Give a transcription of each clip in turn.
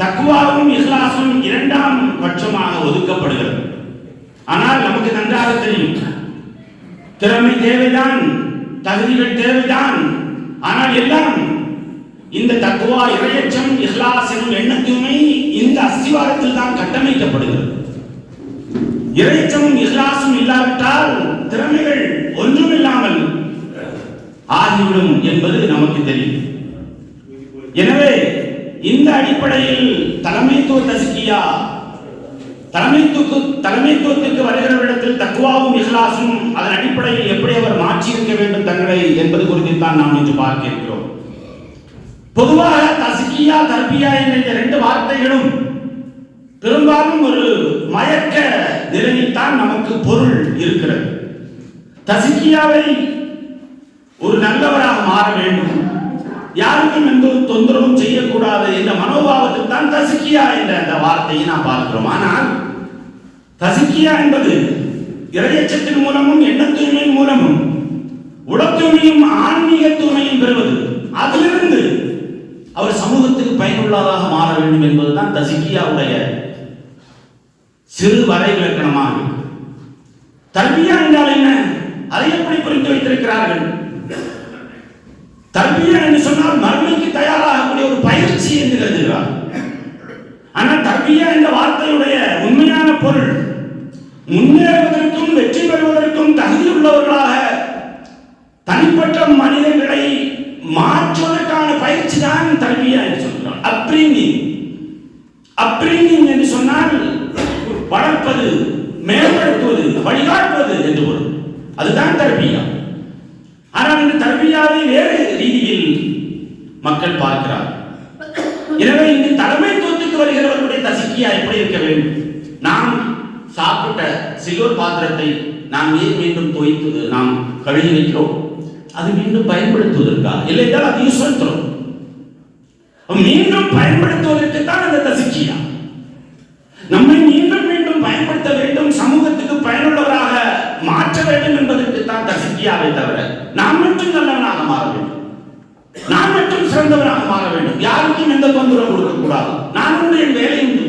தக்குவாவும் இஸ்லாசும் இரண்டாம் பட்சமாக ஒதுக்கப்படுகிறது. ஆனால் நமக்கு நன்றாக தெரியும். திறமை தேவைதான் தகுதிகள் தேவைதான். ஆனால் எல்லாம் இந்த தக்குவா இரையச்சம் இஹ்லாஸ் எனும் எண்ணத்துமை இந்த அஸ்திவாரத்தில் தான் கட்டமைக்கப்படுகிறது. இறைச்சமும் இஹ்லாசும் இல்லாவிட்டால் திறமைகள் ஒன்றுமில்லாமல் ஆகிவிடும் என்பது நமக்கு தெரியும். எனவே இந்த அடிப்படையில் தலைமைத்துவ தசிக்கியா தலைமைத்துவ தலைமைத்துவத்துக்கு வருகிறவரிடத்தில் தக்குவாவும் இஹ்லாசும் அதன் அடிப்படையில் எப்படி அவர் மாற்றி இருக்க வேண்டும் தங்களை என்பது குறித்து தான் நாம் இன்று பார்க்க இருக்கிறோம் பொதுவாக தசிக்கியா தர்பியா என்ற இந்த ரெண்டு வார்த்தைகளும் பெரும்பாலும் ஒரு மயக்க நிலையில்தான் நமக்கு பொருள் இருக்கிறது. தசிக்கியாவை ஒரு நல்லவராக மாற வேண்டும். யாருக்கும் எந்த ஒரு தொந்தரவும் செய்யக்கூடாது என்ற மனோபாவத்தில் தான் தசிக்கியா என்ற அந்த வார்த்தையை நாம் பார்க்கிறோம். ஆனால் தசிக்கியா என்பது இறையச்சத்தின் மூலமும் எண்ண தூய்மையின் மூலமும் உடத்தூய்மையும் ஆன்மீக தூய்மையும் பெறுவது. அதிலிருந்து அவர் சமூகத்துக்கு பயனுள்ளதாக மாற வேண்டும் என்பதுதான் தசிக்கியாவுடைய சிறு வரை விளக்கணமாக இருக்கு. தர்பியா என்றால் என்ன? அதை எப்படி புரிந்து வைத்திருக்கிறார்கள்? தர்பியா என்று சொன்னால் மறுமைக்கு தயாராகக்கூடிய ஒரு பயிற்சி என்று கருதுகிறார் ஆனால் தர்பியா என்ற வார்த்தையுடைய உண்மையான பொருள் முன்னேறுவதற்கும் வெற்றி பெறுவதற்கும் தகுதி உள்ளவர்களாக தனிப்பட்ட மனிதர்களை மாற்றுவதற்கான பயிற்சி தான் தர்பியா என்று சொல்கிறார். அப்ரிங்கிங் அப்ரிங்கிங் என்று சொன்னால் வளர்ப்பது மேம்படுத்துவது வழிகாட்டுவது என்று பொருள். அதுதான் தர்பியா ஆனால் இந்த தலைமையாவை வேறு ரீதியில் மக்கள் பார்க்கிறார். எனவே இங்கு தலைமைத்துவத்துக்கு வருகிறவர்களுடைய தசிக்கியா எப்படி இருக்க வேண்டும்? நாம் சாப்பிட்ட சில்வர் பாத்திரத்தை நாம் ஏன் மீண்டும் தோய்த்து நாம் கழுவி வைக்கிறோம்? அது மீண்டும் பயன்படுத்துவதற்கா? இல்லை என்றால் அது யூஸ்வல் மீண்டும் பயன்படுத்துவதற்கு தான் அந்த தசிக்கியா? நம்மை மீண்டும் மீண்டும் பயன்படுத்த வேண்டும். சமூகத்துக்கு பயனுள்ளவராக மாற்ற வேண்டும் என்பதற்கு தான் தசிக்கியாவை தவிர நான் மட்டும் நல்லவனாக மாற வேண்டும். நான் மட்டும் சிறந்தவனாக மாற வேண்டும். யாருக்கும் எந்த தொந்தரவு கொடுக்கக்கூடாது. நான் உண்டு என் வேலை உண்டு.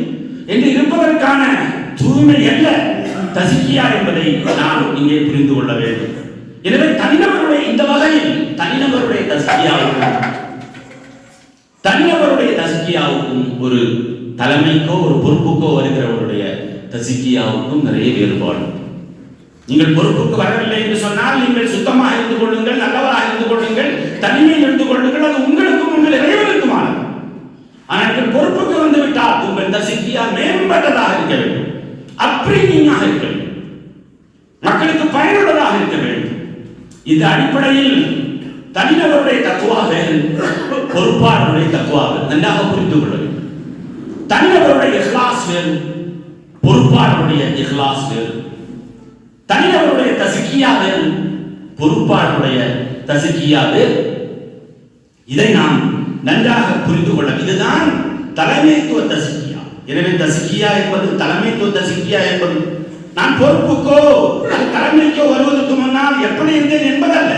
என்று இருப்பதற்கான தூய்மை அல்ல தசிக்கியா என்பதை நான் இங்கே புரிந்து கொள்ள வேண்டும். எனவே தனிநபருடைய இந்த வகையில் தனிநபருடைய தசிக்கியாவுக்கும் தனிநபருடைய தசிக்கியாவுக்கும் ஒரு தலைமைக்கோ ஒரு பொறுப்புக்கோ வருகிறவருடைய தசிக்கியாவுக்கும் நிறைய வேறுபாடு. நீங்கள் பொறுப்புக்கு வரவில்லை என்று சொன்னால் நீங்கள் சுத்தமாக இருந்து கொள்ளுங்கள் நல்லவராக இருந்து கொள்ளுங்கள் தனிமையில் இருந்து கொள்ளுங்கள் அது உங்களுக்கும் உங்கள் இறைவனுக்குமானது ஆனால் நீங்கள் பொறுப்புக்கு வந்து விட்டால் உங்கள் தசிக்கியா மேம்பட்டதாக இருக்க வேண்டும். அப்ரீமியமாக இருக்க வேண்டும். மக்களுக்கு பயனுள்ளதாக இருக்க வேண்டும். இந்த அடிப்படையில் தனிநபருடைய தத்துவாக பொறுப்பாளருடைய தத்துவாக நன்றாக புரிந்து கொள்ள வேண்டும். தனிநபருடைய இஹ்லாஸ் வேறு பொறுப்பாளருடைய இஹ்லாஸ் வேறு. தனிநபருடைய தசுக்கியாவில் பொறுப்பாளருடைய தசிக்கியா இதை நாம் நன்றாக புரிந்து கொள்ள இதுதான் தலைமைத்துவ தசிக்கியா. எனவே தசிக்கியா என்பது தலைமைத்துவ தசிக்கியா என்பது. நான் பொறுப்புக்கோ அது தலைமைக்கோ வருவதற்கு முன்னால் எப்படி இருந்தேன் என்பதல்ல.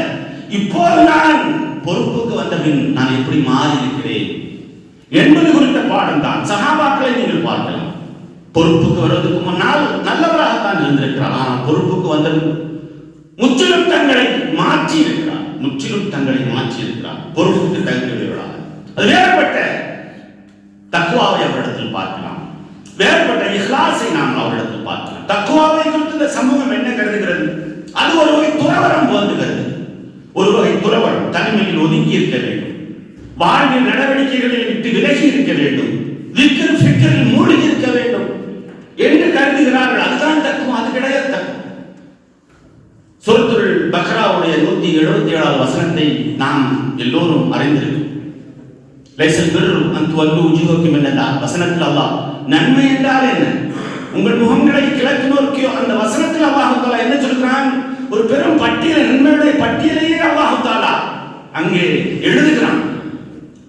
இப்போது நான் பொறுப்புக்கு வந்த பின் நான் எப்படி மாறி இருக்கிறேன் என்பது குறித்த பாடம் தான். சகாபாக்களை நீங்கள் பார்க்கலாம். பொறுப்புக்கு வர்றதுக்கு முன்னால் நல்லவராகத்தான் இருந்திருக்கிறார். ஆனால் பொறுப்புக்கு வந்த முற்றிலும் தங்களை மாற்றி இருக்கிறார் முற்றிலும் தங்களை மாற்றி இருக்கிறார் பொறுப்புக்கு தகுதியுடையவர்களாக அது வேறுபட்ட தக்குவாவை அவரிடத்தில் பார்க்கலாம். வேறுபட்ட இஹ்லாசை நாம் அவரிடத்தில் பார்க்கலாம். தக்குவாவை குறித்து இந்த சமூகம் என்ன கருதுகிறது? அது ஒரு வகை துறவரம் போன்றுகிறது ஒரு வகை துறவரம் தனிமையில் ஒதுங்கி இருக்க வேண்டும். வாழ்வின் நடவடிக்கைகளில் விட்டு விலகி இருக்க வேண்டும். விக்கிர ஃபிக்கரில் மூழ்கி இருக்க வேண்டும். என்று கருதுகிறார்கள். அதுதான் தக்கும் அது கிடையாது தக்கும் சுரத்துல் பக்ராவுடைய நூத்தி எழுபத்தி ஏழாவது வசனத்தை நாம் எல்லோரும் அறிந்திருக்கிறோம். லைசல் பிர் அந்த வல்லு உஜுகக்கும் என்னதான் வசனத்தில் அல்லா நன்மை என்றால் என்ன? உங்கள் முகங்களை கிழக்கு நோக்கியோ? அந்த வசனத்தில் அல்லாஹ் என்ன சொல்கிறான்? ஒரு பெரும் பட்டியல் நன்மையுடைய பட்டியலையே அல்லாஹ் அங்கே எழுதுகிறான்.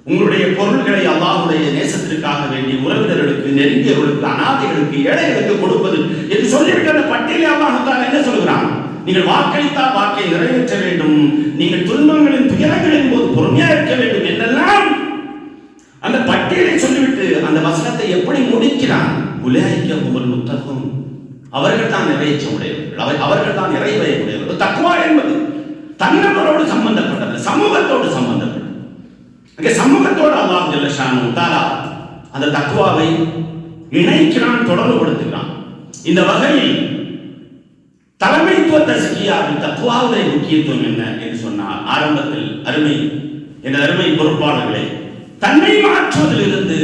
உங்களுடைய பொருள்களை அல்லாஹுடைய நேசத்திற்காக வேண்டி உறவினர்களுக்கு நெருங்கியவர்களுக்கு அனாதைகளுக்கு ஏழைகளுக்கு கொடுப்பது என்று சொல்லிவிட்டு அந்த பட்டியலை அல்லாஹ் என்ன சொல்கிறான் நீங்கள் வாக்களித்தால் வாக்கை நிறைவேற்ற வேண்டும். நீங்கள் துன்பங்களின் துயரங்களின் போது பொறுமையா இருக்க வேண்டும் என்றெல்லாம் அந்த பட்டியலை சொல்லிவிட்டு அந்த வசனத்தை எப்படி முடிக்கிறான்? உலகிக்க உங்கள் முத்தகம் அவர்கள் தான் நிறைவேற்ற உடையவர்கள் அவர்கள் தான் நிறைவேற உடையவர்கள் தக்குவா என்பது தன்னவரோடு சம்பந்தப்பட்டது சமூகத்தோடு சம்பந்தம் அங்கே சமூகத்தோடு அல்லாஹ் ஜல்லஷானு தாலா அந்த தக்குவாவை இணைக்கிறான் தொடர்புபடுத்துகிறான். இந்த வகையில் தலைமைத்துவ தஸ்கியாவில் தக்குவாவுடைய முக்கியத்துவம் என்ன என்று சொன்னால் ஆரம்பத்தில் அருமை என்ற அருமை பொறுப்பாளர்களை தன்னை மாற்றுவதிலிருந்து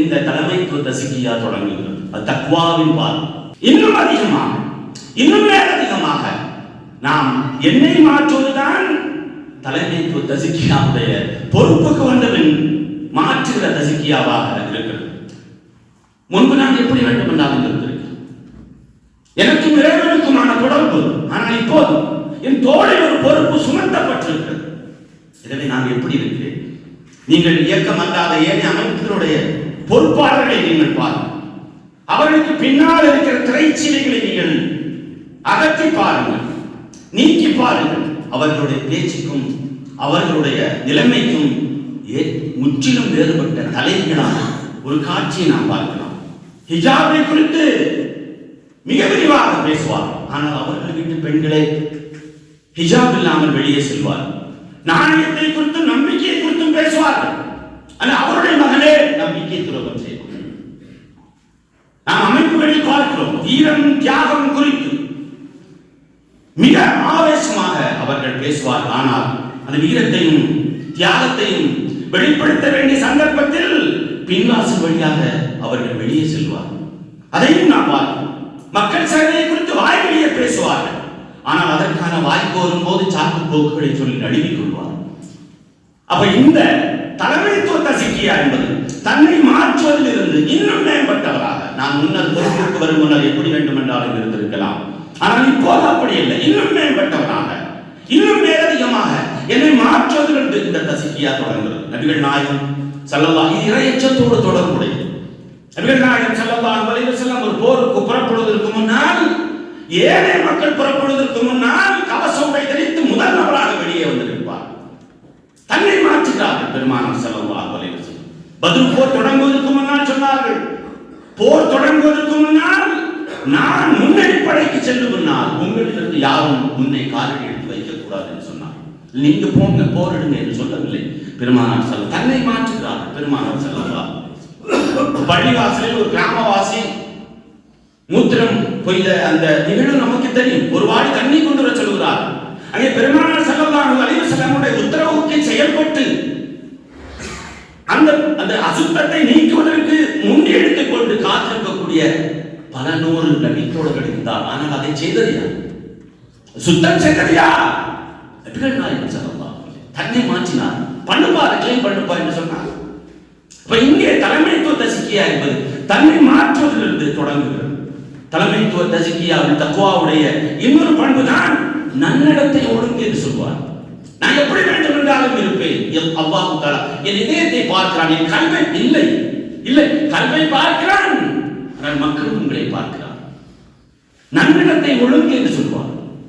இந்த தலைமைத்துவ தஸ்கியா தொடங்குகிறது. அது தக்குவாவின் பால். இன்னும் அதிகமாக இன்னும் மேலதிகமாக நாம் என்னை மாற்றுவதுதான் தலைமைத்துவ தசிக்கியாவுடைய பொறுப்புக்கு வந்தவன் மாற்றுகிற தசிக்கியாவாக இருக்கிறது. முன்பு நான் எப்படி வேண்டும் என்றாலும் இருந்திருக்கிறேன். எனக்கும் இறைவனுக்குமான தொடர்பு. ஆனால் இப்போது என் தோழில் ஒரு பொறுப்பு சுமத்தப்பட்டிருக்கிறது. எனவே நான் எப்படி இருக்கிறேன்? நீங்கள் இயக்கம் அல்லாத ஏனைய அமைப்புகளுடைய பொறுப்பாளர்களை நீங்கள் பாருங்கள். அவர்களுக்கு பின்னால் இருக்கிற திரைச்சீலைகளை நீங்கள் அகற்றி பாருங்கள். நீக்கி பாருங்கள். அவர்களுடைய பேச்சுக்கும் அவர்களுடைய நிலைமைக்கும் ஏ- முற்றிலும் வேறுபட்ட தலைகளான ஒரு காட்சியை நாம் பார்க்கலாம். ஹிஜாபை குறித்து மிக விரிவாக பேசுவார். ஆனால் அவர்கள் வீட்டு பெண்களே ஹிஜாப் இல்லாமல் வெளியே செல்வார். நாணயத்தை குறித்தும் நம்பிக்கையை குறித்தும் பேசுவார்கள். ஆனால் அவருடைய மகனே நம்பிக்கை துரோகம் செய்வார். நாம் அமைப்புகளில் பார்க்கிறோம் வீரம் தியாகம் குறித்து. மிக ஆவேசமாக அவர்கள் பேசுவார். ஆனால் அந்த வீரத்தையும் தியாகத்தையும் வெளிப்படுத்த வேண்டிய சந்தர்ப்பத்தில் பின்வாசல் வழியாக அவர்கள் வெளியே செல்வார் அதையும் நாம் பார்ப்போம் மக்கள் சேவையை குறித்து வாய் வெளியே பேசுவார்கள். ஆனால் அதற்கான வாய்ப்பு வரும்போது சாக்கு போக்குகளை சொல்லி நழுவிக் கொள்வார் அப்ப இந்த தலைமைத்துவத்தை சிக்கியா என்பது தன்னை மாற்றுவதில் இருந்து இன்னும் மேம்பட்டவராக நான் முன்னர் பொறுப்பிற்கு வரும் முன்னர் எப்படி வேண்டும் என்றாலும் இருந்திருக்கலாம். ஆனால் இப்போது அப்படி இல்லை. இன்னும் மேம்பட்டவராக இன்னும் மேலதிகமாக என்னை மாற்றுவது என்று இந்த தசிக்கியா தொடங்குகிறது. நபிகள் நாயகம் சல்லல்லா இது இறையச்சத்தோடு தொடர்புடையது நபிகள் நாயகம் ஸல்லல்லாஹு அலைஹி செல்லம் ஒரு போருக்கு புறப்படுவதற்கு முன்னால் ஏழை மக்கள் புறப்படுவதற்கு முன்னால் கவச உடை தரித்து முதல் நபராக வெளியே வந்திருப்பார். தன்னை மாற்றுகிறார்கள் பெருமானம் செல்லல்லா அலைஹி வஸல்லம். போர் தொடங்குவதற்கு முன்னால் சொன்னார்கள். போர் தொடங்குவதற்கு முன்னால் நான் முன்னணி படைக்கு செல்லும் முன்னால் உங்களிலிருந்து யாரும் முன்னே காலடி எடுத்து வைக்க கூடாது என்று சொன்னார் நீங்க போங்க போரிடுங்க என்று சொல்லவில்லை. பெருமானார் செல்ல தன்னை மாற்றுகிறார் பெருமானார் ஸல்லல்லாஹு பள்ளிவாசலில் ஒரு கிராமவாசி மூத்திரம் பொய்த அந்த நிகழ்வு நமக்கு தெரியும். ஒரு வாடி தண்ணி கொண்டு வர சொல்கிறார் அங்கே பெருமானார் ஸல்லல்லாஹு அலைஹி வஸல்லமுடைய உத்தரவுக்கு செயல்பட்டு அந்த அந்த அசுத்தத்தை நீக்குவதற்கு முன் எடுத்துக்கொண்டு காத்திருக்கக்கூடிய பல நூறு நபித்தோழர்கள் இருந்தார். ஆனால் அதை செய்தது யார்? சுத்தம் செய்தது யார்? நபிகள் நாயகம் தன்னை மாற்றினார் பண்ணுப்பா அதை கிளைம் பண்ணுப்பா என்று சொன்னார். இப்ப இங்கே தலைமைத்துவ தசிக்கியா என்பது தன்னை மாற்றுவதிலிருந்து தொடங்குகிறது. தலைமைத்துவ தசிக்கியாவில் தக்குவாவுடைய இன்னொரு பண்பு தான் நன்னடத்தை ஒழுங்கு என்று சொல்வார். நான் எப்படி வேண்டும் என்றாலும் இருப்பேன். என் அல்லாஹு தஆலா என் இதயத்தை பார்க்கிறான். என் கல்வை இல்லை. இல்லை கல்வை பார்க்கிறான். ஆனால் மக்கள் உங்களை பார்க்கிறான் நன்னடத்தை ஒழுங்கு என்று சொல்வார்.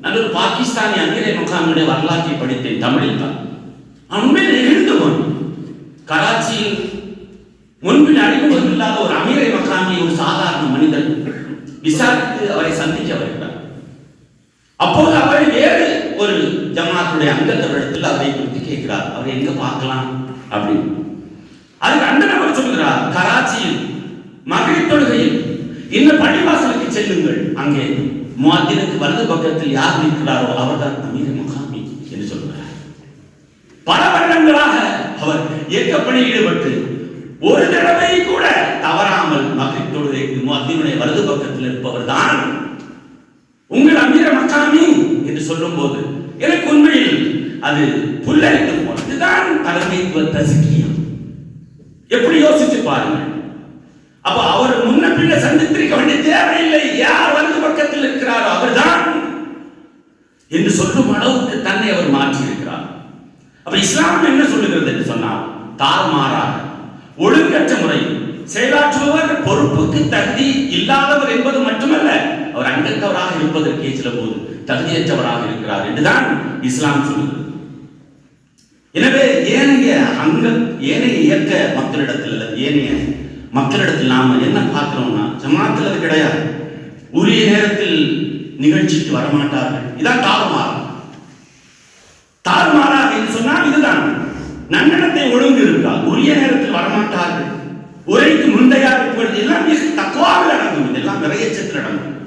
நான் ஒரு பாகிஸ்தானி அமீரை முகாமுடைய வரலாற்றை படித்தேன் தமிழில் தான். அவன் உண்மையில் நெகிழ்ந்து போனான் கராச்சியில் முன்பில் அறிமுகம் இல்லாத ஒரு அமீரை மக்காமி ஒரு சாதாரண மனிதன் விசாரித்து அவரை சந்திக்க வருகிறார் அப்போது அவர் வேறு ஒரு ஜமாத்துடைய அங்கத்தவரிடத்தில் அவரை குறித்து கேட்கிறார். அவரை எங்க பார்க்கலாம் அப்படின்னு. அதுக்கு அந்த நபர் சொல்கிறார் கராச்சியில் மகளிர் தொழுகையில் இந்த பள்ளிவாசலுக்கு செல்லுங்கள் அங்கே. முவாத்தினுக்கு வலது பக்கத்தில் யார் நிற்கிறாரோ அவர்தான் அமீர் முகாமி என்று சொல்கிறார். பல வருடங்களாக அவர் இயக்கப்பணியில் ஈடுபட்டு ஒரு தடவை கூட தவறாமல் மகளிர் தொழுகைக்கு முஅத்தினுடைய வலது பக்கத்தில் இருப்பவர் தான் உங்கள் அமீர மக்காமி என்று சொல்லும்போது எனக்கு உண்மையில் அது புல்லரித்து போனது. இதுதான் தலைமைத்துவ தசிக்கியம் எப்படி யோசிச்சு பாருங்கள் அப்ப அவர் முன்ன பின்ன சந்தித்திருக்க வேண்டிய தேவையில்லை. யார் வலது பக்கத்தில் இருக்கிறாரோ அவர்தான். என்று சொல்லும் அளவுக்கு தன்னை அவர் மாற்றி இருக்கிறார் அப்ப இஸ்லாம் என்ன சொல்லுகிறது என்று சொன்னால் தாறுமாறாக ஒழுங்கற்ற முறையில் செயலாற்றுபவர் பொறுப்புக்கு தகுதி இல்லாதவர் என்பது மட்டுமல்ல அவர் அங்கத்தவராக இருப்பதற்கே சில போது தகுதியற்றவராக இருக்கிறார் என்றுதான் இஸ்லாம் சொல்லுகிறது எனவே ஏனைய அங்க ஏனைய இயக்க மக்களிடத்தில் ஏனைய மக்களிடத்தில் நாம என்ன பார்க்கிறோம்னா ஜமாத்தில் அது கிடையாது. உரிய நேரத்தில் நிகழ்ச்சிக்கு வரமாட்டார்கள். இதான் தாறுமாறு. தாறுமாறாக என்று சொன்னால் இதுதான். நன்னடத்தை ஒழுங்கு இருக்கால் உரிய நேரத்தில் வரமாட்டார்கள். உரைக்கு முந்தையா இருப்பது எல்லாம் தக்குவாவில் நடக்கும் இதெல்லாம் விரையச்சத்தில் நடக்கும்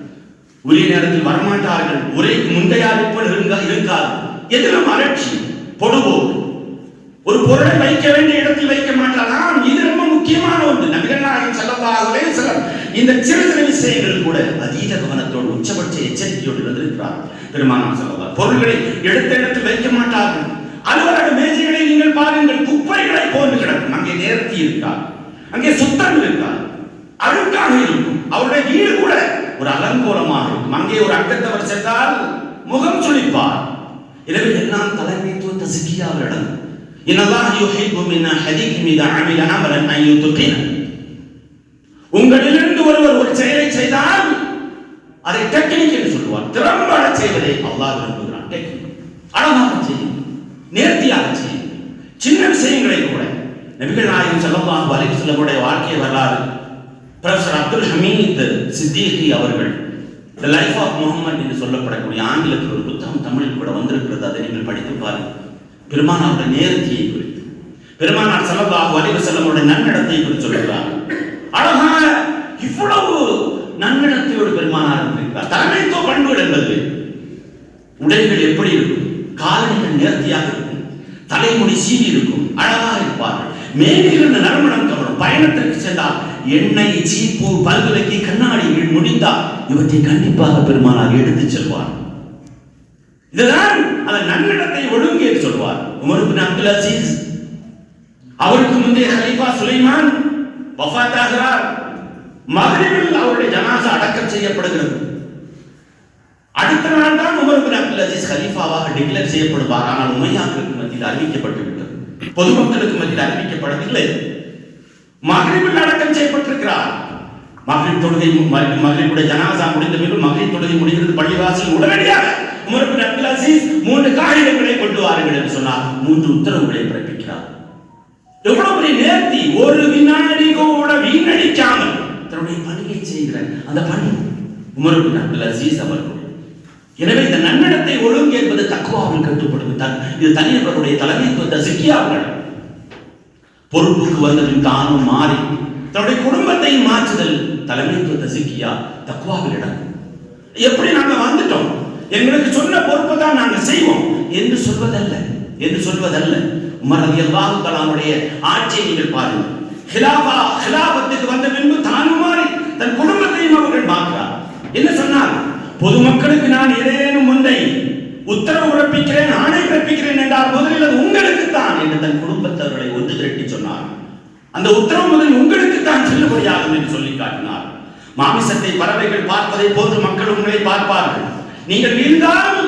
உரிய நேரத்தில் வரமாட்டார்கள். உரைக்கு முந்தையா இருப்பது இருங்க இருக்காது. எதிலும் அலட்சி பொடுபோக்கு. ஒரு பொருளை வைக்க வேண்டிய இடத்தில் வைக்க மாட்டாராம் இது ரொம்ப முக்கியமான ஒன்று. நபிகள் நாயகம் செல்லவாகவே செல்லம் இந்த சிறு சிறு விஷயங்கள் கூட அதீத கவனத்தோடு உச்சபட்ச எச்சரிக்கையோடு இருந்திருக்கிறார். பெருமானம் செல்லவா பொருள்களை எடுத்த இடத்தில் வைக்க மாட்டார்கள். அலுவலக மேஜைகளை நீங்கள் பாருங்கள். குப்பைகளை போன்று கிடக்கும். அங்கே நேர்த்தி இருக்கார் அங்கே சுத்தம் இருக்கார் அழுக்காக இருக்கும். அவருடைய வீடு கூட ஒரு அலங்கோலமாக இருக்கும். அங்கே ஒரு அங்கத்தவர் சென்றால் முகம் சுழிப்பார் எனவே எல்லாம் தலைமைத்துவ தசிக்கியாவில் அடங்கும் உங்களிலிருந்து ஒருவர் ஒரு செயலை செய்தால் அதை டெக்னிக் என்று சொல்லுவார். திறம்பட செய்வதை அல்லாஹ் விரும்புகிறான். டெக்னிக். அழகாக செய்யும். நேர்த்தியாக செய்யும். சின்ன விஷயங்களை கூட நபிகள் நாயகம் செல்லமாக வலிக்கு செல்லக்கூடிய வாழ்க்கை வரலாறு பிரொஃபசர் அப்துல் ஹமீத் சித்திகி அவர்கள் த லைஃப் ஆஃப் முகமது என்று சொல்லப்படக்கூடிய ஆங்கிலத்தில் ஒரு புத்தகம் தமிழில் கூட வந்திருக்கிறது. அதை நீங்கள் படித்து பாருங்கள். பெருமானாருடைய நேர்த்தியை குறித்து பெருமானார் செல்லல்லாஹு வலிவு செல்லவருடைய நன்னடத்தை குறித்து சொல்கிறார். அழகான இவ்வளவு நன்னடத்தையோடு பெருமானார் இருக்கிறார் தலைமைத்துவ பண்புகள் என்பது உடைகள் எப்படி இருக்கும்? காலணிகள் நேர்த்தியாக இருக்கும். தலைமுடி சீவி இருக்கும். அழகாக இருப்பார்கள். மேலிருந்து நறுமணம் கவரும். பயணத்திற்கு சென்றால் எண்ணெய் சீப்பு பல்விலக்கி கண்ணாடிகள் முடிந்தால் இவற்றை கண்டிப்பாக பெருமானார் எடுத்துச் செல்வார். இதுதான் அந்த நன்னடத்தை ஒழுங்கு என்று சொல்வார். Umar Abdul Aziz. அவருக்கு முந்தைய ஹலீஃபா சுலைமான் வஃபாத்தாகிறார் மகரிபில் அவருடைய ஜனாசா அடக்கம் செய்யப்படுகிறது. அடுத்த நாள் தான் உமர் பின் அப்துல் அசீஸ் ஹலீஃபாவாக டிக்ளேர் செய்யப்படுவார். ஆனால் உமையாக்களுக்கு மத்தியில் அறிவிக்கப்பட்டு விட்டது பொதுமக்களுக்கு மத்தியில் அறிவிக்கப்படவில்லை. மகரிபில் அடக்கம் செய்யப்பட்டிருக்கிறார். மகளிர் தொழுகை மகளிருடைய ஜனாசா முடிந்த பின்பு மகளிர் தொழுகை முடிகிறது பள்ளிவாசல் உடனடியாக. உமர் பின் அப்துல் அசீஸ் மூன்று காகிதங்களை கொண்டு வாருங்கள் என்று சொன்னார். மூன்று உத்தரவுகளை பிறப்பிக்கிறார். எவ்வளவு பெரிய நேர்த்தி. ஒரு வினாடி கூட வீணடிக்காமல் தன்னுடைய பணியை செய்கிற அந்த பணி உமர் பின் அப்துல் அசீஸ் அவர்கள் எனவே இந்த நன்னடத்தை ஒழுங்கு என்பது தக்குவாவில் கட்டுப்படும் இது தனிநபருடைய தலைமைத்துவத்தை சிக்கியார்கள். பொறுப்புக்கு வந்ததும் தானும் மாறி தன்னுடைய குடும்பத்தை மாற்றுதல் தலைமைத்துவத்தை சிக்கியா தக்குவாவில் இடம். எப்படி நாங்க வந்துட்டோம்? எங்களுக்கு சொன்ன பொறுப்பை தான் நாங்கள் செய்வோம். என்று சொல்வதல்ல. என்று சொல்வதல்ல. உமர் ரதி அல்லாஹு கலாமுடைய ஆட்சியை நீங்கள் பாருங்கள். ஹிலாபா ஹிலாபத்துக்கு வந்த பின்பு தானும் மாறி தன் குடும்பத்தையும் அவர்கள் பார்க்கிறார். என்ன சொன்னார்? பொதுமக்களுக்கு நான் ஏதேனும் ஒன்றை உத்தரவு பிறப்பிக்கிறேன் ஆணை பிறப்பிக்கிறேன் என்றால் முதலில் அது உங்களுக்கு தான் என்று தன் குடும்பத்தவர்களை ஒன்று திரட்டி சொன்னார். அந்த உத்தரவு முதலில் உங்களுக்கு தான் செல்லுபடியாகும் என்று சொல்லி காட்டினார். மாமிசத்தை பறவைகள் பார்ப்பதை போன்று மக்கள் உங்களை பார்ப்பார்கள். நீங்கள் வீழ்ந்தால்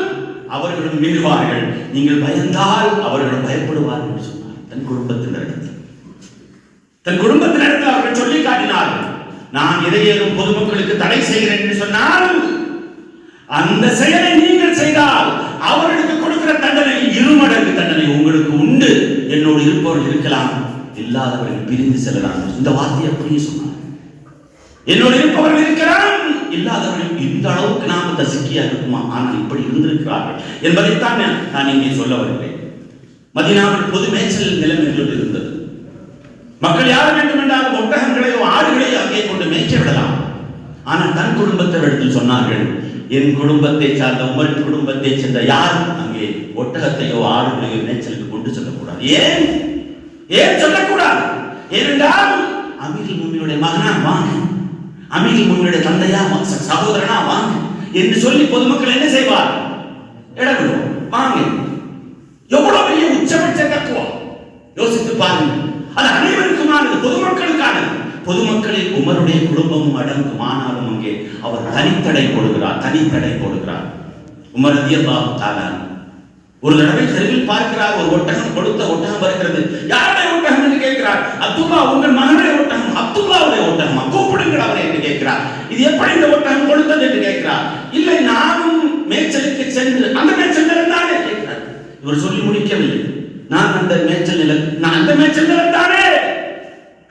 அவர்களும் வீழ்வார்கள். நீங்கள் பயந்தால் அவர்களும் பயப்படுவார்கள் என்று சொன்னார். தன் குடும்பத்தினரிடத்தில் தன் குடும்பத்தினரிடத்தில் அவர்கள் சொல்லி காட்டினார்கள் நான் இதையேறும் பொதுமக்களுக்கு தடை செய்கிறேன் என்று சொன்னால் அந்த செயலை நீங்கள் செய்தால் அவர்களுக்கு கொடுக்கிற தண்டனை இருமடங்கு தண்டனை உங்களுக்கு உண்டு. என்னோடு இருப்பவர்கள் இருக்கலாம். இல்லாதவர்கள் பிரிந்து செல்லலாம். இந்த வார்த்தையை அப்படியே சொன்னார். என்னோடு இருப்பவர்கள் இருக்கலாம். இல்லாதவர்கள் இந்த அளவுக்கு நாம் தசிக்கியா இருக்குமா? ஆனால் இப்படி இருந்திருக்கிறார்கள். என்பதைத்தான் நான் இங்கே சொல்ல வருகிறேன். மதினாவில் பொது மேய்ச்சல் நிலைமைகள் இருந்தது. மக்கள் யார் வேண்டும் என்றாலும் ஒட்டகங்களையோ ஆடுகளையோ அங்கே கொண்டு மேய்ச்ச விடலாம். ஆனால் தன் குடும்பத்தினரிடத்தில் சொன்னார்கள் என் குடும்பத்தை சார்ந்த உமர் குடும்பத்தை சேர்ந்த யாரும் அங்கே ஒட்டகத்தையோ ஆடுகளையோ மேய்ச்சலுக்கு கொண்டு செல்லக்கூடாது? ஏன்? ஏன் சொல்லக்கூடாது? ஏனென்றால் அமீர் முன்னியுடைய மகனா வாங்க அமீன் உங்களுடைய தந்தையா சகோதரனா வாங்க. என்று சொல்லி பொதுமக்கள் என்ன செய்வார்? இடங்களும் வாங்க. எவ்வளவு பெரிய உச்சபட்ச தத்துவம்? யோசித்து பாருங்க. அது அனைவருக்குமானது பொதுமக்களுக்கானது. பொதுமக்களில் உமருடைய குடும்பமும் அடங்கும். ஆனாலும் அங்கே அவர் தனித்தடை போடுகிறார் தனித்தடை போடுகிறார். உமர் ரதியல்லாஹு தஆலா ஒரு தடவை தெருவில் பார்க்கிறார் ஒரு ஒட்டகம் கொடுத்த ஒட்டகம் வருகிறது. யாருடைய ஒட்டகம் என்று கேட்கிறார்? அப்துல்லா உங்கள் மகனை ஒட்டகம் அப்துல்லாவுடைய ஒட்டகம் கூப்பிடுங்கள் அவரை என்று கேட்கிறார் இது எப்படி இந்த ஒட்டகம் கொடுத்தது என்று கேட்கிறார். இல்லை நானும் மேய்ச்சலுக்கு சென்று அந்த மேய்ச்சல் தானே கேட்கிறார். இவர் சொல்லி முடிக்கவில்லை. நான் அந்த மேய்ச்சல் நிலம் நான் அந்த மேய்ச்சல் நிலம் தானே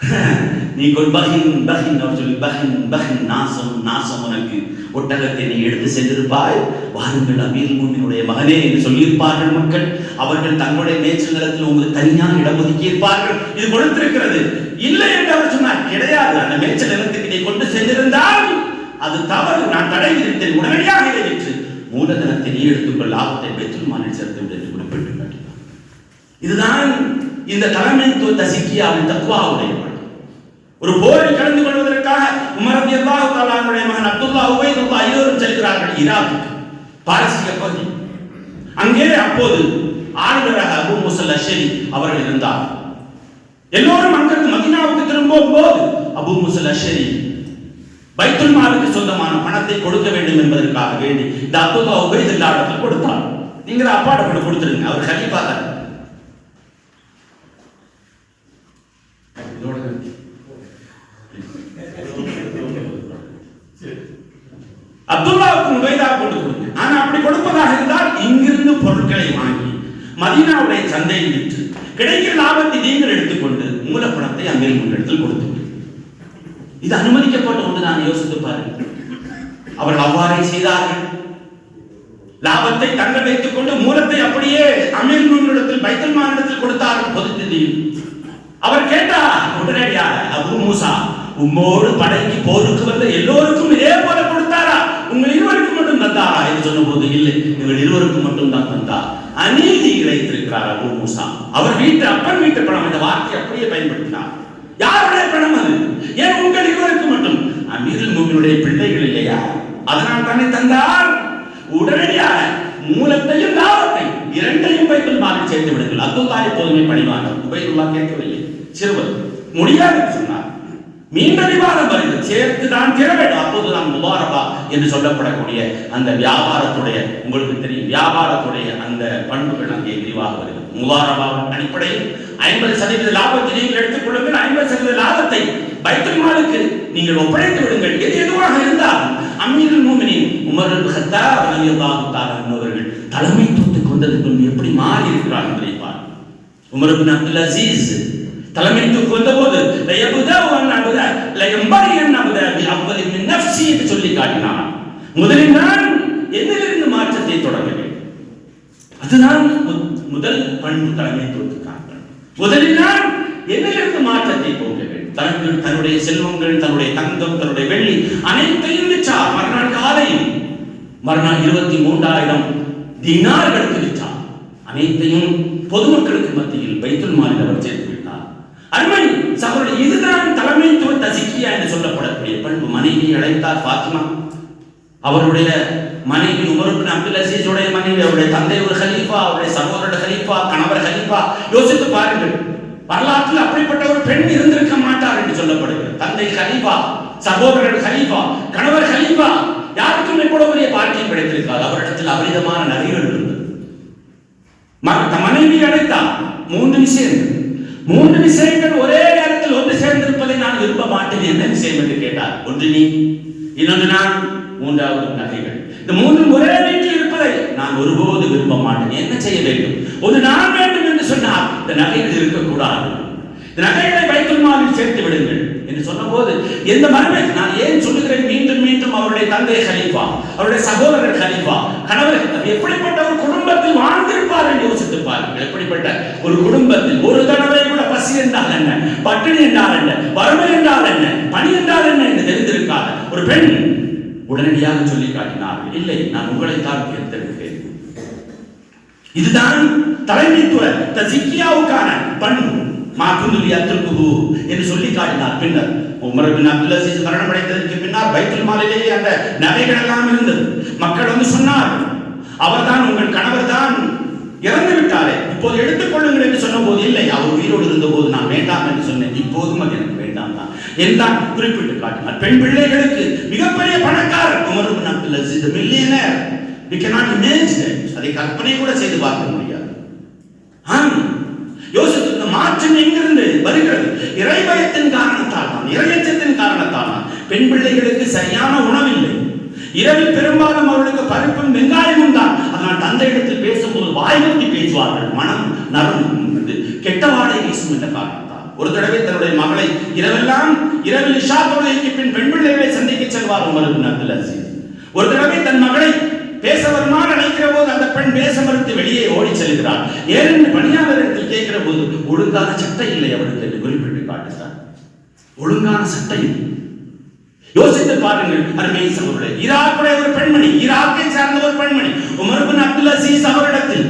நீ கொள் பகின் பகின் அவர் சொல்லி பகின் பகின் நாசம் நாசம் உனக்கு. ஒட்டகத்தை நீ எடுத்து சென்றிருப்பாய். வாருங்கள் அமீர் மூமினுடைய மகனே என்று சொல்லியிருப்பார்கள் மக்கள். அவர்கள் தங்களுடைய மேய்ச்சல் நிலத்தில் உங்களுக்கு தனியான இடம் ஒதுக்கி இருப்பார்கள் இது கொடுத்திருக்கிறது. இல்லை என்று அவர் சொன்னார். கிடையாது. அந்த மேய்ச்சல் நிலத்துக்கு நீ கொண்டு சென்றிருந்தால் அது தவறு. நான் தடை விதித்தேன். உடனடியாக இதை விற்று. மூலதனத்தை நீ எடுத்துக்கொள். லாபத்தை பெற்றுமானில் சேர்த்து விடு என்று குறிப்பிட்டு இதுதான் இந்த தலைமைத்துவ தசிக்கியாவின் தத்துவாவுடைய ஒரு போரில் கலந்து செய்வதற்காக உமர் ரலியல்லாஹு தஆலாவுடைய மகன் அப்துல்லா உபைதுல்லா இருவரும் செல்கிறார்கள் ஈராக்குக்கு பாரசீக பகுதி. அங்கே அப்போது ஆளுநராக அபு முசல் அஷரி அவர்கள் இருந்தார். எல்லோரும் அங்கிருந்து மதினாவுக்கு திரும்பும் போது அபு முசல் அஷரி பைத்துல் மாலுக்கு சொந்தமான பணத்தை கொடுக்க வேண்டும் என்பதற்காக வேண்டி இந்த அப்துல்லா உபைதுல்லா இடத்தில் கொடுத்தார். நீங்க அப்பாட கொடுத்துருங்க அவர் கண்டிப்பா அப்துல்லாவுக்கு உபைதா கொண்டு கொடுங்க. ஆனா அப்படி கொடுப்பதாக இருந்தால் இங்கிருந்து பொருட்களை வாங்கி மதீனாவுடைய சந்தையில் விற்று கிடைக்கிற லாபத்தை நீங்கள் எடுத்துக்கொண்டு மூலப்பணத்தை அங்கே முன்னெடுத்து கொடுத்து இது அனுமதிக்கப்பட்ட ஒன்று நான் யோசித்து பாருங்கள். அவர்கள் அவ்வாறே செய்தார்கள். லாபத்தை தங்க வைத்துக் கொண்டு மூலத்தை அப்படியே அமீர் முன்னிடத்தில் பைத்தல் மாநிலத்தில் கொடுத்தார்கள் பொது நிதியில் அவர் கேட்டார் உடனடியாக அபு மூசா உம்மோடு படைக்கு போருக்கு வந்த எல்லோருக்கும் இதே போல கொடுத்தாரா உங்கள் இருவருக்கு மட்டும் தந்தாரா என்று சொன்னபோது இல்லை இவர்கள் இருவருக்கு மட்டும் தான் தந்தார். அநீதி இழைத்திருக்கிறார் அபு மூசா. அவர் வீட்டு அப்பன் வீட்டு பணம் இந்த வார்த்தை அப்படியே பயன்படுத்தினார். யாருடைய பணம் அது? ஏன் உங்கள் இருவருக்கு மட்டும்? அமீரில் மூமினுடைய பிள்ளைகள் இல்லையா? அதனால் தானே தந்தார். உடனடியாக மூலத்தையும் லாபத்தையும் இரண்டையும் பைபிள் மாறி சேர்த்து விடுங்கள். அப்துல்லா எப்போதுமே பணிவாங்க உபயுல்லா கேட்கவில்லை. சிறுவர் முடியாது சொன்னார். மீண்டும் விவாதம் சேர்த்து தான் திற வேண்டும் அப்போது நாம் முபாரபா என்று சொல்லப்படக்கூடிய அந்த வியாபாரத்துடைய உங்களுக்கு தெரியும் வியாபாரத்துடைய அந்த பண்புகள் அங்கே விரிவாக வருகிறது. முபாரபாவின் அடிப்படையில் ஐம்பது சதவீத லாபத்தை நீங்கள் எடுத்துக் கொள்ளுங்கள். ஐம்பது சதவீத லாபத்தை பைத்தல்மாலுக்கு நீங்கள் ஒப்படைத்து விடுங்கள். எது எதுவாக இருந்தால் அமீருல் மூமினின் உமர் அல் ரலியல்லாஹு தஆலா அவர்கள் தலைமைத்துவத்துக்கு வந்ததுக்கு எப்படி மாறி இருக்கிறார் என்பதை பார் உமர் அப்துல் அசீஸ் தலைமைத்துவம் கொண்ட போது வன் சொல்லி காட்டினான். முதலில் நான் என்னிலிருந்து மாற்றத்தை தொடங்க வேண்டும் அதுதான் முதல் பண்பு தலைமைத்துவத்துக்கான பண்பு. முதலில் நான் என்னிலிருந்து மாற்றத்தை போக வேண்டும் தனக்கு தன்னுடைய செல்வங்கள் தன்னுடைய தங்கம் தன்னுடைய வெள்ளி அனைத்தையும் விற்றார். மறுநாள் காலையில் மறுநாள் இருபத்தி மூன்றாயிரம் தினார்களுக்கு விற்றார். அனைத்தையும் பொதுமக்களுக்கு மத்தியில் பைத்துல் மாலில் அவர் சேர்த்து விட்டார் சகோதரர் இதுதான் தலைமைத்துவ தசிக்கியா என்று சொல்லப்படக்கூடிய பண்பு. மனைவி அழைத்தார் ஃபாத்திமா. அவருடைய மனைவி உமருக்கு அப்துல் அசீஸுடைய மனைவி அவருடைய தந்தை ஒரு ஹலீஃபா அவருடைய சகோதரர் ஹலீஃபா கணவர் ஹலீஃபா. யோசித்து பாருங்கள் வரலாற்றில் அப்படிப்பட்ட ஒரு பெண் இருந்திருக்க மாட்டார் என்று சொல்லப்படுகிறது. தந்தை ஹலீஃபா சகோதரர் ஹலீஃபா கணவர் ஹலீஃபா யாருக்கும் இவ்வளவு பெரிய பாக்கியம் கிடைத்திருக்காது. அவரிடத்தில் அபரிதமான நதிகள் இருந்தது. மனைவி அழைத்தார். மூன்று விஷயங்கள். மூன்று விஷயங்கள் ஒரே நேரத்தில் ஒன்று சேர்ந்திருப்பதை நான் விரும்ப மாட்டேன். என்ன விஷயம் என்று கேட்டார் ஒன்று நீ இன்னொன்று நான் மூன்றாவது நகைகள். இந்த மூன்றும் ஒரே வீட்டில் இருப்பதை நான் ஒருபோது விரும்ப மாட்டேன். என்ன செய்ய வேண்டும்? ஒரு நான் வேண்டும் என்று சொன்னால் இந்த நகைகள் இருக்கக்கூடாது. இந்த நகைகளை பைத்துல் சேர்த்து விடுங்கள் என்று சொன்னபோது எந்த மரபை நான் ஏன் சொல்லுகிறேன்? மீண்டும் மீண்டும் அவருடைய தந்தை ஹலீஃபா அவருடைய சகோதரர் ஹலீஃபா கணவர் எப்படிப்பட்ட ஒரு குடும்பத்தில் வாழ்ந்து என்று யோசித்து பாருங்கள் எப்படிப்பட்ட ஒரு குடும்பத்தில் ஒரு தடவை கூட பசி என்றால் என்ன? பட்டினி என்றால் என்ன? வறுமை என்றால் என்ன? பணி என்றால் என்ன என்று தெரிந்திருக்காத ஒரு பெண் உடனடியாக சொல்லி காட்டினார்கள். இல்லை நான் உங்களை தான் தேர்ந்தெடுக்கிறேன் இதுதான் தலைமைத்துவ தசிக்கியாவுக்கான பண்பு மாக்குந்துலி அத்துல்குஹு என்று சொல்லி காட்டினார். பின்னர் உமர் பின் அப்துல் அசீஸ் மரணம் அடைந்ததற்கு பின்னால் பைத்துல் மாலையிலேயே அந்த நகைகள் எல்லாம் இருந்தது. மக்கள் வந்து சொன்னார் அவர்தான் உங்கள் கணவர் தான். இறந்து விட்டாரே இப்போது எடுத்துக்கொள்ளுங்கள் என்று சொன்னபோது இல்லை அவர் உயிரோடு இருந்தபோது நான் வேண்டாம் என்று சொன்னேன். இப்போதும் அது எனக்கு வேண்டாம் தான். என்றான் குறிப்பிட்டு காட்டினார். பெண் பிள்ளைகளுக்கு மிகப்பெரிய பணக்காரர் Umar bin Abdul millionaire we cannot imagine அதை கற்பனை கூட செய்து பார்க்க முடியாது. ஆம். யோசித்து இந்த மாற்றம் எங்கிருந்து வருகிறது? இறைபயத்தின் காரணத்தால் தான் இறையச்சத்தின் காரணத்தால் தான் பெண் பிள்ளைகளுக்கு சரியான உணவில்லை. இரவில் பெரும்பாலும் அவர்களுக்கு பருப்பும் வெங்காயமும் தான். அதனால் தந்தையிடத்தில் பேசும்போது வாய்மத்தி பேசுவார்கள். மனம் நரம் கெட்ட வாடை வீசும் என்ற காரணத்தால். ஒரு தடவை தன்னுடைய மகளை இரவெல்லாம் இரவில் இஷா தொழுகைக்கு பின் பெண் பிள்ளைகளை சந்திக்க செல்வார் உமர் இப்னு அப்துல் அசீஸ். ஒரு தடவை தன் மகளை பேச வருமாறு அழைக்கிற போது அந்த பெண் பேச மறுத்து வெளியே ஓடி செல்கிறார் ஏனென்று பணியாளரிடத்தில் கேட்கிற போது ஒழுங்கான சட்டை இல்லை அவருக்கு என்று குறிப்பிட்டு காட்டுகிறார் ஒழுங்கான சட்டை இல்லை. யோசித்து பாருங்கள் அருமை சகோதரர்களே. ஈராக்குடைய ஒரு பெண்மணி ஈராக்கை சார்ந்த ஒரு பெண்மணி உமர் பின் அப்துல் அசீஸ் அவரிடத்தில்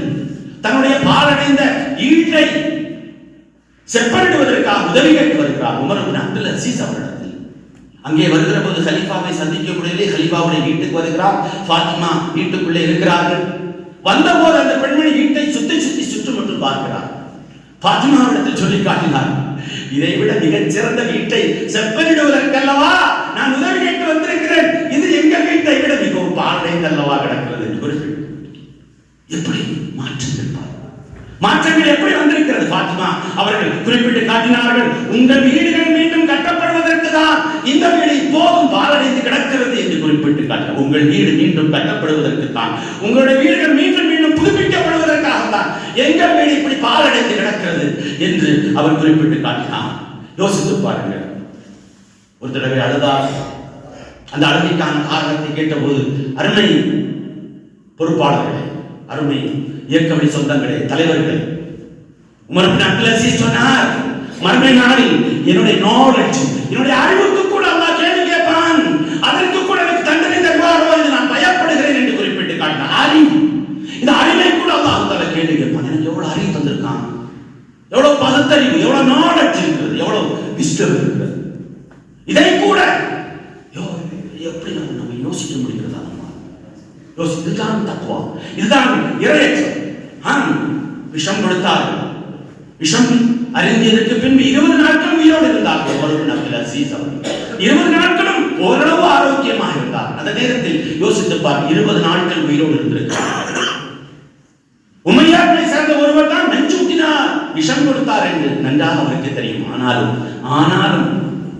தன்னுடைய பாலடைந்த ஈட்டை செப்பனிடுவதற்காக உதவி கேட்டு வருகிறார் உமர் பின் அப்துல் அசீஸ் அவரிடத்தில் அங்கே வருகிற போது ஹலீஃபாவை சந்திக்கக்கூடியதிலே ஹலீஃபாவுடைய வீட்டுக்கு வருகிறார். ஃபாத்திமா வீட்டுக்குள்ளே இருக்கிறார்கள். வந்தபோது அந்த பெண்மணி வீட்டை சுத்தி சுத்தி சுற்றுமுற்றும் பார்க்கிறார். ஃபாத்திமாவிடத்தில் சொல்லி காட்டினார் இதை விட மிகச் சிறந்த வீட்டை செப்பனிடுவதற்கல்லவா எப்படி மாற்றங்கள் மாற்றங்கள் எப்படி வந்திருக்கிறது பாத்திமா? அவர்கள் குறிப்பிட்டு காட்டினார்கள் உங்கள் வீடுகள் மீண்டும் கட்டப்படுவதற்கு தான் இந்த வீடு இப்போதும் பாலடைந்து கிடக்கிறது என்று குறிப்பிட்டு காட்ட உங்கள் வீடு மீண்டும் கட்டப்படுவதற்கு தான் உங்களுடைய வீடுகள் மீண்டும் மீண்டும் புதுப்பிக்கப்படுவதற்காக தான் எங்கள் வீடு இப்படி பாலடைந்து கிடக்கிறது என்று அவர் குறிப்பிட்டு காட்டினார். யோசித்து பாருங்கள். ஒரு தடவை அழுதார். அந்த அழுகைக்கான காரணத்தை கேட்டபோது அருமை பொறுப்பாளர்களே அருமை இயக்கவழி சொந்தங்களே தலைவர்களே. உமர் நட்லசி சொன்னார் மறுமை நாளில் என்னுடைய நாலேஜ் என்னுடைய அறிவுக்கு கூட அல்லா கேள்வி கேட்பான். அதற்கு கூட எனக்கு தண்டனை தருவாரோ என்று நான் பயப்படுகிறேன் என்று குறிப்பிட்டு காட்டினார். அறிவு இந்த அறிவை கூட அல்லா அந்த கேள்வி கேட்பான். எனக்கு எவ்வளவு அறிவு தந்திருக்கான்? எவ்வளவு பகுத்தறிவு எவ்வளவு நாலேஜ் இருக்கிறது எவ்வளவு விஸ்டம் இருக்கிறது. இதை கூட எப்படி நம்ம யோசிக்க முடிகிறதா நம்ம? யோசி இதுதான் தத்துவா இதுதான் இறையச்சம் ஆம் விஷம் கொடுத்தார். விஷம் அறிந்தியதற்கு பின்பு இருபது நாட்களும் உயிரோடு இருந்தார்கள் ஒரு அப்துல் அசீஸ் அவர்கள். இருபது நாட்களும் ஓரளவு ஆரோக்கியமாக இருந்தார். அந்த நேரத்தில் யோசித்து பார் இருபது நாட்கள் உயிரோடு இருந்திருக்கிறார். உமையாக்களை சேர்ந்த ஒருவர் தான் நஞ்சூட்டினார் விஷம் கொடுத்தார் என்று நன்றாக அவருக்கு தெரியும். ஆனாலும் ஆனாலும்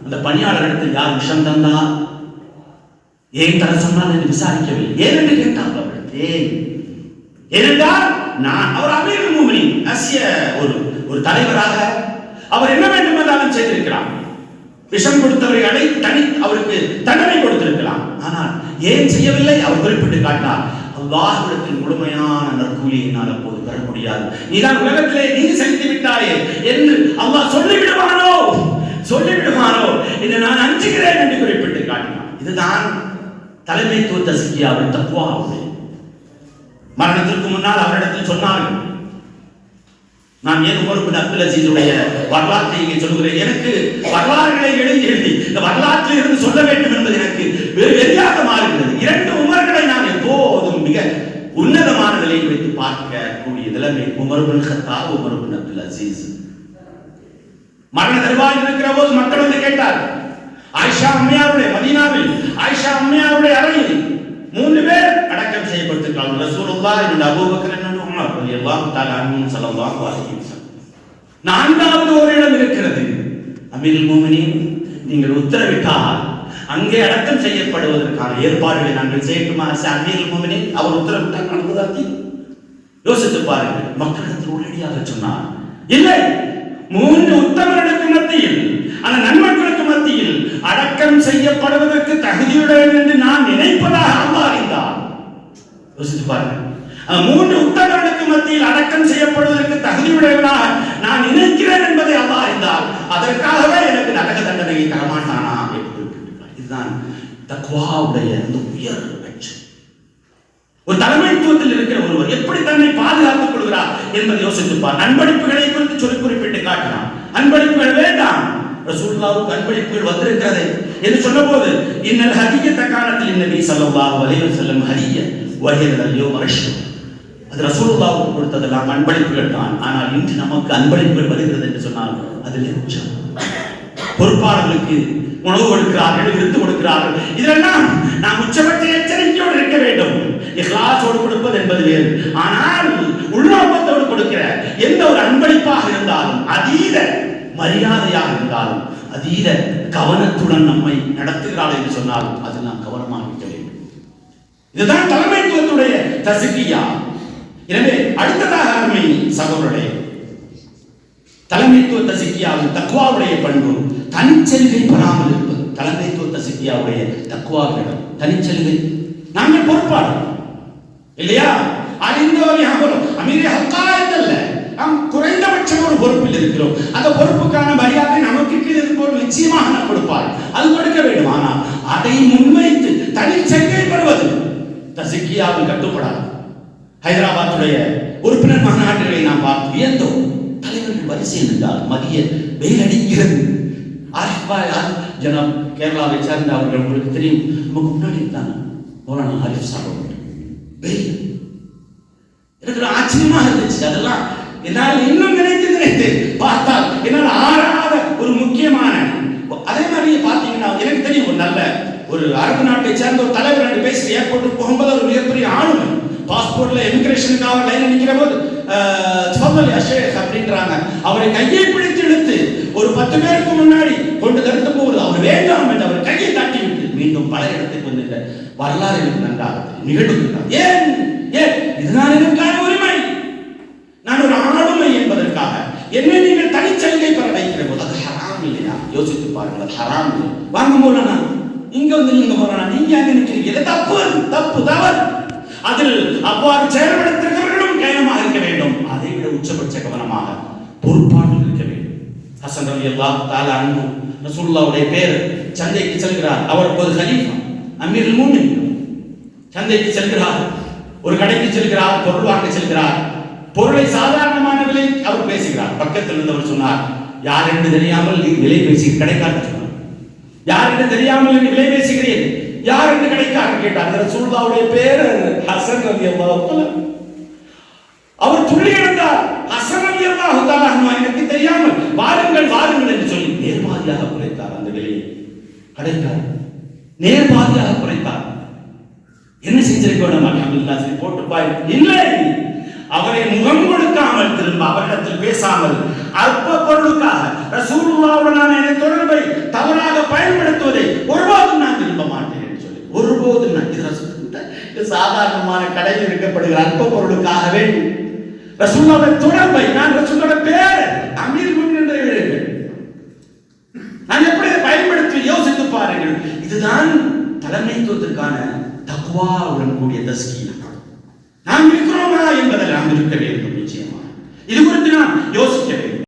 அந்த பணியாளரிடத்தில் யார் விஷம் தந்தார்? ஏன் தர சொன்னால் என்று விசாரிக்கவில்லை. ஏன் என்று அவர்களுக்கு ஏனென்றால் நான் அவர் அமீர் மூமினி அசிய ஒரு ஒரு தலைவராக அவர் என்ன வேண்டும் என்றாலும் செய்திருக்கிறார் விஷம் கொடுத்தவரை அடை தனி அவருக்கு தண்டனை கொடுத்திருக்கலாம். ஆனால் ஏன் செய்யவில்லை? அவர் குறிப்பிட்டு காட்டினார் அல்லாஹ்விடத்தில் முழுமையான நற்கூலி என்னால் அப்போது பெற முடியாது. நீதான் உலகத்திலே நீ செலுத்தி விட்டாயே என்று அல்லாஹ் சொல்லிவிடுவானோ? சொல்லிவிடுவானோ? என்று நான் அஞ்சுகிறேன் என்று குறிப்பிட்டு காட்டினார். இதுதான் தலைமைத்துவ தசிக்கியாவின் தக்குவாவுடைய மரணத்திற்கு முன்னால் அவரிடத்தில் சொன்னார்கள் நான் ஏன் உமர் பின் அப்துல் அசீஸுடைய வரலாற்றை இங்கே சொல்கிறேன் எனக்கு வரலாறுகளை எழுதி எழுதி இந்த வரலாற்றில் இருந்து சொல்ல வேண்டும் என்பது எனக்கு வெறியாக மாறுகிறது. இரண்டு உமர்களை நான் எப்போதும் மிக உன்னதமான நிலையில் வைத்து பார்க்க கூடிய நிலைமை உமர் ஹத்தா ஹத்தாப் அப்துல் அசீஸ். மரண தருவாயில் இருக்கிற போது மக்கள் வந்து கேட்டார் ஆயிஷா அம்மையாருடைய மதீனாவில் ஆயிஷா அம்மையாருடைய அறையில் மூன்று பேர் அடக்கம் செய்யப்பட்டிருக்கிறார்கள். ரசூலுல்லாஹ் என்னுடைய அபூபக்கர் என்னுடைய உமர் ரலியல்லாஹு தஆலா அன்ஹும் ஸல்லல்லாஹு அலைஹி வஸல்லம். நான்காவது ஒரு இடம் இருக்கிறது. அமீர் மூமினீன் நீங்கள் உத்தரவிட்டால் அங்கே அடக்கம் செய்யப்படுவதற்கான ஏற்பாடுகளை நாங்கள் செய்யட்டுமா? அமீர் மூமினீன் அவர் உத்தரவிட்டால் நடந்ததாக்கி யோசித்து பாருங்கள் மக்களிடத்தில் உடனடியாக சொன்னார் இல்லை மூன்று உத்தமர்களுக்கு மத்தியில் அந்த நண்பர்களுக்கு மத்தியில் அடக்கம் செய்யப்படுவதற்கு தகுதியுடையவன் என்று நான் நினைப்பதாக அல்லாஹ் அறிந்தார். யோசித்து பாருங்க மூன்று உத்தமர்களுக்கு மத்தியில் அடக்கம் செய்யப்படுவதற்கு தகுதியுடையவனாக நான் நினைக்கிறேன் என்பதை அல்லாஹ் அறிந்தால் அதற்காகவே எனக்கு நரக தண்டனையை தரமாட்டானா? என்று இதுதான் தக்வாவுடைய அந்த உயர் ஒரு தலைமைத்துவத்தில் இருக்கிற ஒருவர் எப்படி தன்னை பாதுகாத்துக் கொள்கிறார் என்பதை யோசித்துப்பார். அன்பளிப்புகளை குறித்து சொல்லி குறிப்பிட்டு காட்டலாம் அன்பளிப்புகள் வேண்டாம். ரசூல்லாவுக்கு அன்பளிப்புகள் வந்திருக்கிறது என்று சொன்னபோது இன்னல் ஹதியத்த காலத்தில் இன்னபி ஸல்லல்லாஹு வலைவர் செல்லும் ஹதிய வகையோ யௌம அது ரசூல்லாவுக்கு கொடுத்ததெல்லாம் அன்பளிப்புகள் தான். ஆனால் இன்று நமக்கு அன்பளிப்புகள் வருகிறது என்று சொன்னால் அதில் உச்சம் பொறுப்பாளர்களுக்கு உணவு கொடுக்கிறார்கள் விருத்து கொடுக்கிறார்கள். இதெல்லாம் நாம் உச்சபட்ச இஹ்லாசோடு கொடுப்பது என்பது வேறு. ஆனால் உள்நோக்கத்தோடு கொடுக்கிற எந்த ஒரு அன்பளிப்பாக இருந்தாலும் அதீத மரியாதையாக இருந்தாலும் அதீத கவனத்துடன் நம்மை நடத்துகிறாள் என்று சொன்னால் அது நாம் கவனமாக இருக்க வேண்டும். இதுதான் தலைமைத்துவத்துடைய தசிக்கியா. எனவே அடுத்ததாக அருமை சகோதரே தலைமைத்துவ தசிக்கியாவின் தக்குவாவுடைய பண்பு தனிச்சலுகை பெறாமல் இருப்பது. தலைமைத்துவ தசிக்கியாவுடைய தக்குவாவிடம் தனிச்சலுகை. நாங்கள் பொறுப்பாளர். இல்லையா? அறிந்த வழியாகலும் அமீரே ஹக்காயத்தல்ல நாம் குறைந்தபட்சம் ஒரு பொறுப்பில் இருக்கிறோம். அந்த பொறுப்புக்கான மரியாதை நமக்கு கீழ் இருப்பவர் நிச்சயமாக நாம் கொடுப்பார். அது கொடுக்க வேண்டும். ஆனால் அதை முன்வைத்து தனிச்சலுகை பெறுவது தசிக்கியாவில் கட்டுப்படாது. ஹைதராபாத்துடைய உறுப்பினர் மாநாடுகளை நாம் பார்த்து வியந்தோம். தலைவர்கள் வரிசை நின்றால் மதிய வெயில் அடிக்கிறது. ஆரிஃப் கேரளாவை சேர்ந்த அவர்கள் உங்களுக்கு தெரியும். நமக்கு முன்னாடி இருந்தாங்க. மௌலானா ஹரிஃப் சாப் அவர்கள். வெயில் எனக்கு ஆச்சரியமா இருந்துச்சு அதெல்லாம். என்னால் இன்னும் நினைத்து நினைத்து பார்த்தால் என்னால் ஆறாத ஒரு முக்கியமான அதே மாதிரி பார்த்தீங்கன்னா எனக்கு தெரியும் ஒரு நல்ல ஒரு அரபு நாட்டை சேர்ந்த ஒரு தலைவர் ரெண்டு பேசி ஏர்போர்ட்டுக்கு போகும்போது ஒரு மிகப்பெரிய ஆளுமை பாஸ்போர்ட்ல இமிகிரேஷனுக்காக லைன் நிற்கிற போது தஃபல் அஷேக் அப்படின்றாங்க. அவரை கையை பிடித்து இழுத்து ஒரு பத்து பேருக்கு முன்னாடி கொண்டு தடுத்த போது அவர் வேண்டாம் என்று அவர் கையை தட்டி விட்டு மீண்டும் பல இடத்துக்கு வந்து வரலாறு எனக்கு நன்றாகுது தெரியும். ஏன்? ஏன்? இதுதான் எனக்கான உரிமை. நான் ஒரு ஆளுமை என்பதற்காக என்னை நீங்கள் தனிச்சலுகை பெற வைக்கிற போது அது ஹராம் இல்லையா? யோசித்து பாருங்கள் அது ஹராம் இல்லை. வாங்க போலனா இங்க வந்து நீங்க போறானா நீங்க அங்க நிற்கிறீங்க தப்பு தப்பு தவறு. அதில் அவ்வாறு செயல்படுத்துகிறவர்களும் கவனமாக இருக்க வேண்டும். அதை விட உச்சபட்ச கவனமாக பொறுப்பாளர்கள் இருக்க வேண்டும். ஹசன் ரவி அல்லா தால அன்பு ரசூல்லாவுடைய பேர் சந்தைக்கு செல்கிறார். அவர் ஒரு ஹலீஃபா அமீர் மூமின் சந்தைக்கு செல்கிறார் ஒரு கடைக்கு செல்கிறார் பொருள் வாங்க செல்கிறார். பொருளை சாதாரணமான விலை அவர் பேசுகிறார். பக்கத்தில் இருந்தவர் சொன்னார் யார் என்று தெரியாமல் நீ விலை பேசி கடைக்காரர் சொன்னார். யார் என்று தெரியாமல் நீ விலை பேசுகிறேன் யார் என்று கடைக்காரர்? கேட்டார். ரசூலுல்லாவுடைய பேர் ஹசன் ரவி அல்லாஹ் அவர் துள்ளி எழுந்தார் ஹசன் ரவி அல்லாஹ் எனக்கு தெரியாமல் வாருங்கள் வாருங்கள் என்று சொல்லி நேர்மாதியாக குறைத்தார் அந்த விலையை. கடைக்காரர் நேர்மாதியாக குறைத்தார் என்ன சரி போட்டு பாய் இல்லை. அவரை முகம் கொடுக்காமல் திரும்ப அவரிடத்தில் பேசாமல் அற்ப பொருளுக்காக ரசூலுல்லாவுடனான நான் தொடர்பை தவறாக பயன்படுத்துவதை ஒருபோதும் நான் விரும்ப மாட்டேன் என்று சொல்லி ஒருபோதும் நான் இது ரசூல் சாதாரணமான கடையில் இருக்கப்படுகிற அற்ப பொருளுக்காகவே வேண்டும். தொடர்பை நான் ரசூலோட பேர் அமீர் என்று நான் எப்படி பயன்படுத்தி யோசித்து பாருங்கள். இதுதான் தலைமைத்துவத்திற்கான தக்குவாவுடன் கூடிய தஸ்கியா நாம் இருக்கிறோமா என்பதில் நாம் இருக்க வேண்டும் நிச்சயமாக. இது குறித்து நாம் யோசிக்க வேண்டும்